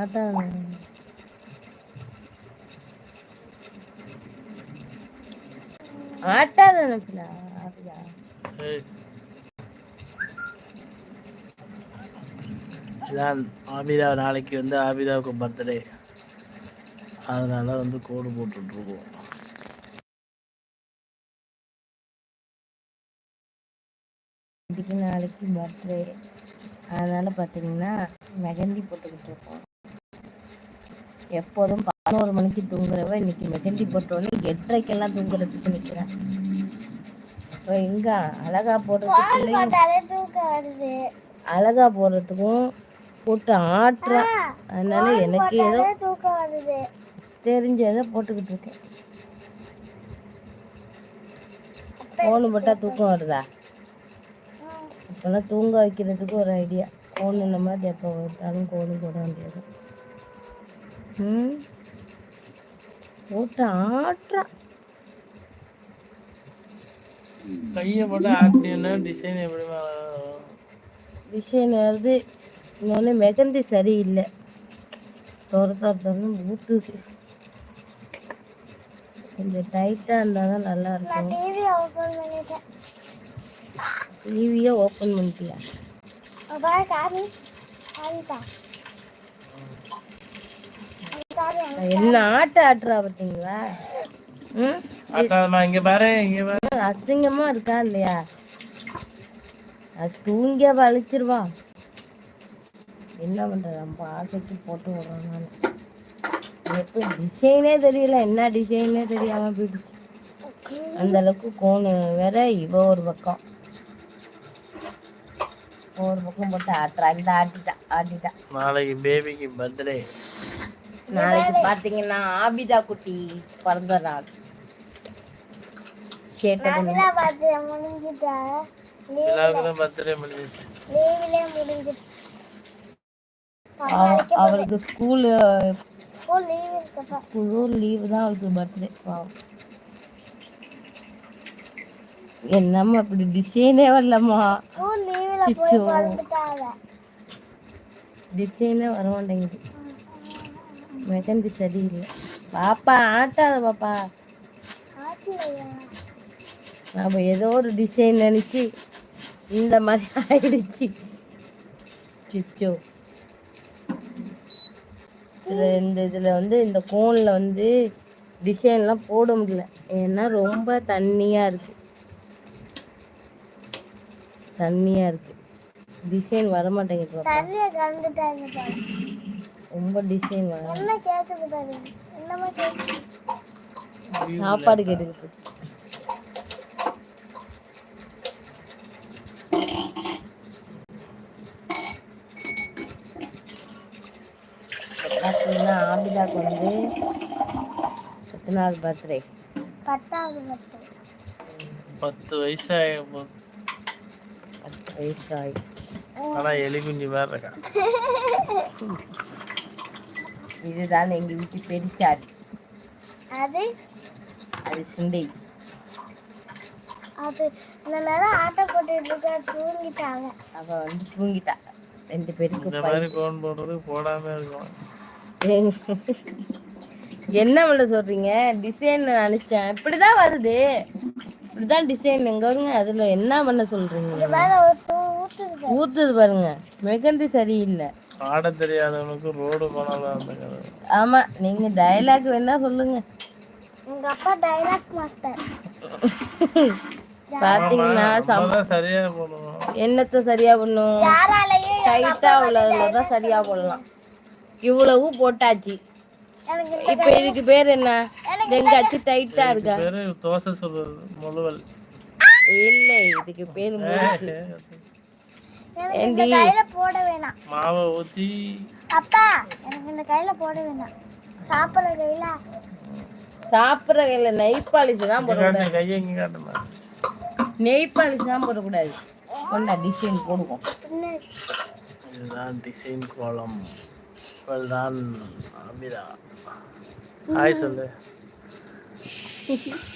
அதான். ஆட்டாத நினைப்பில அப்படியா? ஏய். இதான் ஆபிதா நாளைக்கு வந்து ஆபிதாவுக்கு பர்த்டே அதனால வந்து கோடு போட்டுட்ருக்கோம். நாளைக்கு பர்த்டே அதனால பார்த்தீங்கன்னா மெகந்தி போட்டுக்கிட்டு இருக்கோம். எப்போதும் பதினோரு மணிக்கு தூங்குறவ இன்னைக்கு மெகந்தி போட்டோன்னே எட்டரைக்கெல்லாம் தூங்குறதுக்கு நிற்கிறேன் இப்போ எங்க அழகா போடுறதுக்கு அழகா போடுறதுக்கும் போட்டு ஆட்டுறா அதனால எனக்கு ஏதோ தெரிஞ்சதை போட்டுக்கிட்டு இருக்கேன். ஃபோனு போட்டா தூக்கம் வருதா? இப்போல்லாம் தூங்க வைக்கிறதுக்கு ஒரு ஐடியா ஃபோன் இந்த மாதிரி எப்போ விட்டாலும் கோடு போட வேண்டியது போட்டு ஆட்டுறா கையை போட்டு ஆட்டினா டிசைன் எப்படி வரும்? டிசைன் வருது. இன்னொன்று மெகந்தி சரியில்லை. துர துரன்னு ஊற்றுது கொஞ்சம் டைட்டாக இருந்தால் தான் நல்லா இருக்கும். டிவியை ஓப்பன் பண்ணிட்டியா? என்ன ஆட்ட ஆட்டுறா பார்த்தீங்களா? இங்க பாரு இங்க பாரு. அசிங்கமா இருக்கா இல்லையா? அது தூங்கிய வலிச்சிருவா என்ன பண்றது? நம்ம ஆசைக்கு போட்டு விடுறோம் நான். எப்போ டிசைனே தெரியல. என்ன டிசைனே தெரியாம போயிடுச்சு. அந்த அளவுக்கு கோணு வேற இவ ஒரு பக்கம். ஒரு பக்கம் போட்டு ஆட்டுறா. இந்த ஆட்டிட்டா ஆட்டிட்டா. நாளைக்கு பேபிக்கு பர்த்டே நாளைக்கு பாத்தீங்கன்னா ஆபிதா குட்டி பிறந்த நாள். அவளுக்கு ஸ்கூலு ஸ்கூலும் லீவு தான் அவளுக்கு பர்த்டே. என்னம்மா இப்படி டிசைனே வரலம்மா? டிசைனே வர மாட்டேங்குது. மெகந்தி சரியில்லை பாப்பா ஆட்டாத பாப்பா. நாம ஏதோ ஒரு டிசைன் நினைச்சு இந்த மாதிரி ஆயிடுச்சு. சிச்சோ. இதுல இந்த இதில் வந்து இந்த கோனில் வந்து டிசைன்லாம் போட முடியல. ஏன்னா ரொம்ப தண்ணியாக இருக்கு. தண்ணியாக இருக்கு. டிசைன் வர மாட்டேங்குது. ரொம்ப டிசைன் சாப்பாடு கேட்டுக்கிட்டு. பார்த்தீங்கன்னா ஆபிதாக்கு வந்து எத்தனாவது பர்த்டே பத்து வயசாக பத்து வயசு ஆயிடுச்சு ஆனா எலி குஞ்சு மாதிரி இருக்கா? இதுதான் எங்கள் வீட்டு பெருச்சாதி அது? அது சுண்டை. அது இந்த நேரம் ஆட்டோ போட்டுட்டு இருக்க தூங்கிட்டாங்க. அவள் வந்து தூங்கிட்டா. ரெண்டு பேருக்கு இந்த மாதிரி கோன் போடுறது போடாம இருக்கும். என்ன பண்ண சொல்றீங்க? டிசைன் நினைச்சேன் இப்படிதான் வருது. இப்படிதான் டிசைன் எங்க வருங்க அதுல என்ன பண்ண சொல்றீங்க? ஊத்துது பாருங்க. மெகந்தி சரியில்லை. ஆட தெரியாதவனுக்கு ரோடு போனாலும் அந்த கதை. ஆமா நீங்க டயலாக் வேணா சொல்லுங்க. எங்க அப்பா டைலாக் மாஸ்டர் பாத்தீங்கன்னா சரியா போடுவோம் என்னத்தை சரியா பண்ணும்? டைட்டா உள்ளதுல தான் சரியா போடலாம். இவ்வளவு போட்டாச்சு. இப்ப இதுக்கு பேர் என்ன? எங்காச்சும் டைட்டா இருக்கா? பேரு தோசை சொல்றது முழுவல். இல்ல இதுக்கு பேர் முறுக்கு. இந்த கையில போட வேணாம். மாவை ஊத்தி. அப்பா எனக்கு இந்த கையில போட வேணாம். சாப்பிடுற கையில. சாப்பிட்ற கையில நெய் பாலிஷ் தான் போடக்கூடாது. காட்டு கையை இங்க காட்டுமா? நெய் பாலிஷ் தான் போடக்கூடாது. கொண்டா டிசைன் போடுவோம். இதுதான் டிசைன் கோலம். இவள்தான் அமிதா ஹாய் சொல்லு.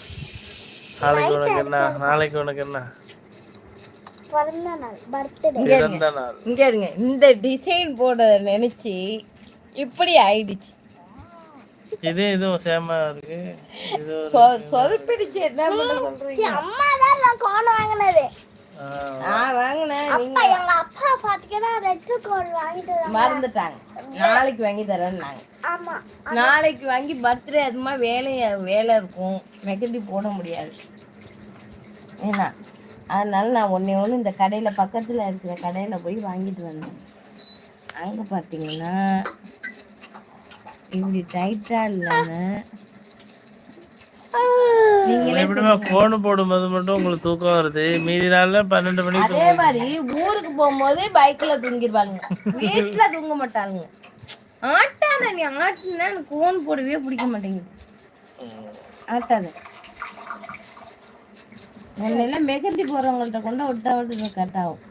நாளைக்கு உனக்கு என்ன? நாளைக்கு உனக்கு என்ன? பிறந்த நாள் பர்த்டே இங்க இருங்க. இந்த டிசைன் போட நினைச்சு இப்படி ஆயிடுச்சு. இது இதுவும் சேமா இருக்கு. சொல்பிடிச்சு என்ன பண்ண சொல்றீங்க? அம்மா தான் நான் கோன் வாங்கினது. மறந்துட்டாங்க. நாளைக்கு வாங்கி தரேன்னாங்க. ஆமா நாளைக்கு வாங்கி பர்த்டே அதுமா வேலைய வேலை இருக்கும். மெகந்தி போட முடியாது. ஏன்னா அதனால நான் ஒன்றே ஒன்று இந்த கடையில் பக்கத்தில் இருக்கிற கடையில் போய் வாங்கிட்டு வந்தேன். அங்கே பார்த்தீங்கன்னா இப்படி டைட்டாக எப்படிமா போன் போடும்போது மட்டும் உங்களுக்கு தூக்கம் வருது. மீதி நாள்ல பன்னெண்டு மணிக்கு அதே மாதிரி ஊருக்கு போகும்போது பைக்கில் தூங்கிடுவாளுங்க வீட்டில் தூங்க மாட்டாளுங்க. ஆட்டாத நீ ஆட்டுனா எனக்கு கோன் போடவே பிடிக்க மாட்டேங்குது. ஆட்டாத. முன்னெல்லாம் மெகந்தி போகிறவங்கள்ட்ட கொண்டு விட்டா விட்டு கட் ஆகும்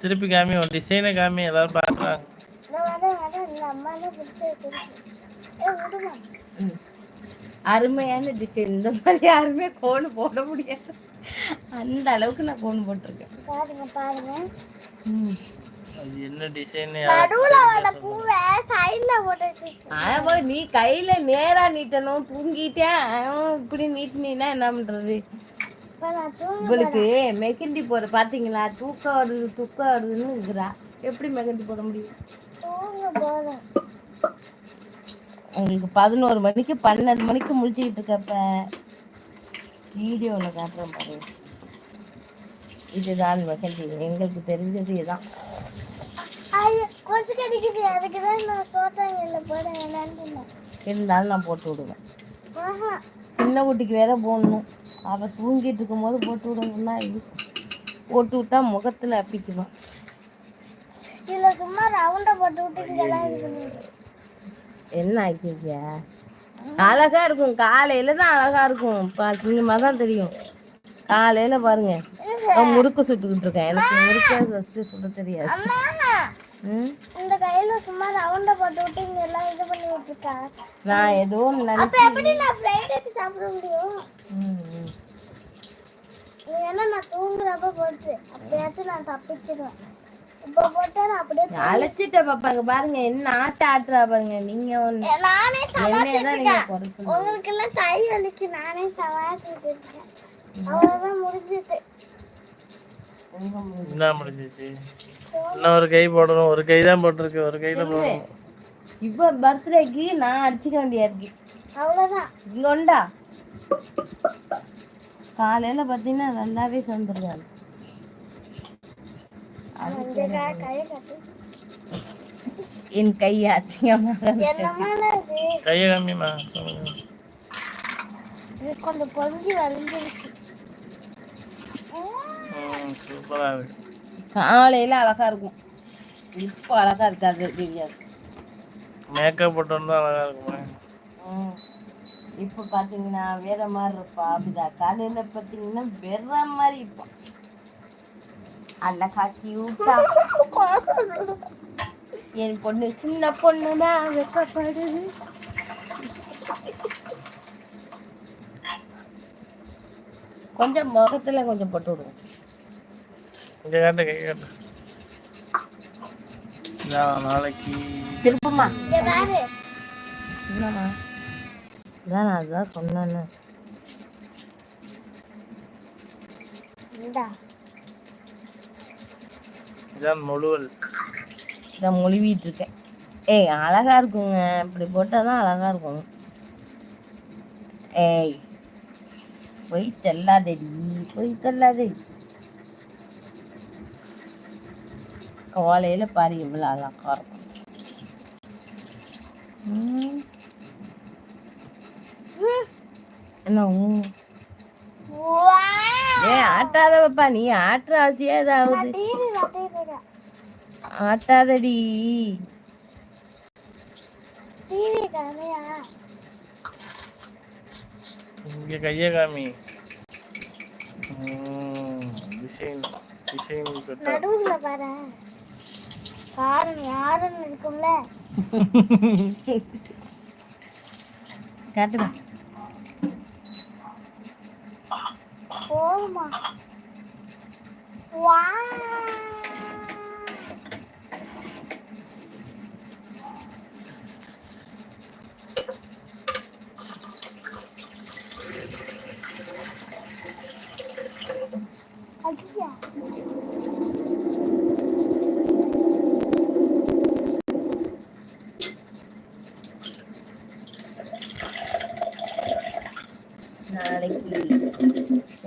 திருப்பி காமி உன் டிசைனை காமி எல்லாரும் ம். அருமையான டிசைன் இந்த மாதிரி யாருமே கோன் போட முடியாது. அந்த அளவுக்கு நான் கோன் போட்டிருக்கேன். பாருங்க பாருங்க. ம். அது என்ன டிசைன் நடுவுல வர பூவை சைடுல போட்டு வச்சிருக்கு ஆமா நீ கையில நேரா நீட்டணும் தூங்கிட்டேன் இப்படி நீட்டினா என்ன பண்றது? உங்களுக்கு மெகந்தி போட பாத்தீங்களா? தூக்கம் வருது தூக்கம் வருதுன்னு இருக்கிறா. எப்படி மெகந்தி போட முடியும்? தூங்க போறேன். உங்களுக்கு பதினோரு மணிக்கு பன்னெண்டு மணிக்கு முழிச்சுக்கிட்டு இருக்கப்ப வீடியோவில் காட்டுறேன் பாருங்க இதுதான் மெகந்தி எங்களுக்கு தெரிஞ்சது இதுதான். கொசு கடிக்குது அதுக்கு தான் நான் சோத்தாங்கல்ல போட வேணான்னு சொன்னேன். இருந்தாலும் நான் போட்டு விடுவேன். சின்ன குட்டிக்கு வேற போடணும். அவள் தூங்கிட்டு இருக்கும்போது போட்டு விடணும்னா இது. போட்டு விட்டா முகத்தில் அப்பிக்குவான் இதுல சும்மா ரவுண்டா போட்டு விட்டு என்ன ஆக்கிங்க அழகா இருக்கும். காலையில தான் அழகா இருக்கும். பாத்தீங்கமா தான் தெரியும். காலையில பாருங்க. முறுக்கு சுட்டுக்கிட்டு இருக்கேன். எனக்கு முறுக்கே ஃபஸ்ட்டு சுட தெரியாது? இந்த கையில சும்மா ரவுண்டா போட்டு விட்டு இங்க எல்லாம் இது பண்ணி விட்டுருக்கா நான் ஏதோ ஒன்று அப்ப நினைச்சு எப்படி நான் ஃப்ரைட் ரைஸ் சாப்பிட முடியும்? வேணா நான் தூங்குறப்ப போட்டு அப்படியாச்சும் நான் தப்பிச்சிடுவேன் இப்போ போட்டா நான் அப்படியே அழைச்சிட்ட பாப்பாங்க பாருங்க என்ன ஆட்ட ஆட்டுறா பாருங்க நீங்க ஏ, நானே சொல்லுங்க. உங்களுக்கு எல்லாம் கை வலிக்கு நானே சமாளிச்சுட்டு இருக்கேன் அவ்வளவுதான் முடிஞ்சிட்டு என்ன முடிஞ்சிச்சு? இன்னும் ஒரு கை போடணும். ஒரு கை தான் போட்டிருக்கு. ஒரு கையில போடணும். இப்போ பர்த்டேக்கு நான் அடிச்சுக்க வேண்டியா இருக்கு. அவ்வளவுதான். இங்க உண்டா? காலையில பார்த்தீங்கன்னா நல்லாவே சந்துருக்காரு இந்த கை- கையை கட்டு. என் கை அசிங்கமாக கையை காமிமா சொல்லுங்க. இது கொஞ்சம் பொங்கி வளைஞ்சிருச்சு இருக்கு. காலையில அழகா இருக்கும். இப்போ அழகா இருக்காது தெரியாது. மேக்கப் போட்டு வந்தா அழகா இருக்குமா. ம். இப்போ பார்த்தீங்கன்னா வேற மாதிரி இருப்பா அப்படிதா காலையில பார்த்தீங்கன்னா வேற மாதிரி இருப்பான் அழகா கியூட்டா என் பொண்ணு சின்ன பொண்ணுதான் வெக்கப்படுது. கொஞ்சம் முகத்துல கொஞ்சம் போட்டு விடுவோம் இங்க காட்டு கை காட்டு இதான் நாளைக்கு திருப்பமா இதான் நான் அதுதான் சொன்னேன்னு. இந்தா. இதான் முழுவல். இதை மொழிவிட்டு இருக்கேன். ஏய் அழகா இருக்குங்க. இப்படி போட்டால் தான் அழகா இருக்கும். ஏய் போய் செல்லாதடி போய் செல்லாதே காலையில பாரு இவ்வளோ அழகா இருக்கும். என்ன ம். வா ஏய் ஆட்டாத பாப்பா நீ ஆட்டுற அவசியம் ஏதாவது? ஆட்டாதடி. இங்க கையை காமி. டிசைன் டிசைன் கட்ட நடுவுல பாரு. பாருங்க யாருன்னு இருக்கும்ல. காட்டுமா. போதுமா. வா.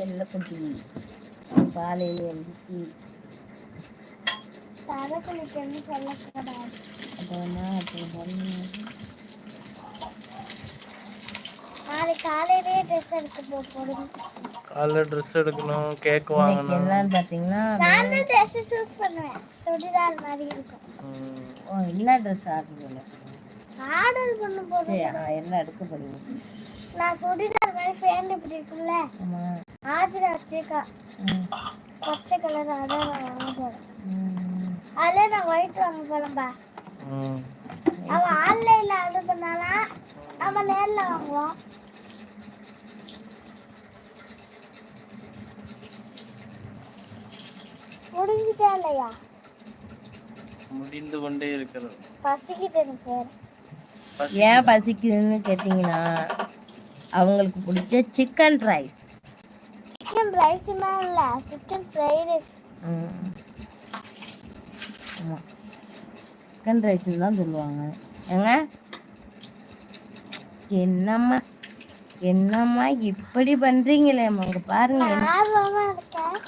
செல்லக்குட்டி காலையில் எழுந்துச்சு தலை குளிக்கணும்னு சொல்லக்கூடாது. நாளைக்கு காலையிலேயே ட்ரெஸ் எடுக்க போ போடுங்க காலைல ட்ரெஸ் எடுக்கணும் கேக் வாங்கணும். நான் தான் ட்ரெஸ் சூஸ் பண்ணுவேன். சுடிதார் மாதிரி இருக்கும். ஓ என்ன ட்ரெஸ் ஆர்டர் பண்ண ஆர்டர் பண்ண போது சரி எல்லாம் எடுக்க போறீங்க? நான் சுடிதார் மாதிரி ஃபேண்ட் இப்படி இருக்குல்ல ஆமாம் ம் பச்சை கலர் அதான் நான் வாங்க போறேன் ம் அதில் நான் ஒயிட் வாங்க போறேன்பா. அவன் ஆன்லைன்ல ஆர்டர் பண்ணானா நம்ம நேர்ல வாங்குவோம். முடிஞ்சுட்டா இல்லையா? முடிந்து கொண்டே இருக்கிறது. பசிக்கிட்டு எனக்கு. ஏன் பசிக்குதுன்னு கேட்டிங்கன்னா அவங்களுக்கு பிடிச்ச சிக்கன் ரைஸ் ரைஸ்னா இல்ல சிக்கன் ஃப்ரைட் ரைஸ் ஆமாம் சிக்கன் ரைஸ்ன்னு தான் சொல்லுவாங்க ஏங்க என்னம்மா என்னம்மா இப்படி பண்ணுறீங்களேம்மா அங்கே பாருங்க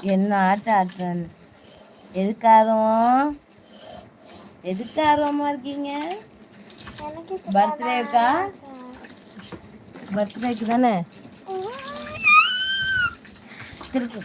என்ன ஆட்டம் ஆட்டுறான்னு எதுக்கு ஆர்வம் எதுக்கு ஆர்வமாக இருக்கீங்க பர்த்டேக்கா பர்த்டேக்கு தானே திருப்பு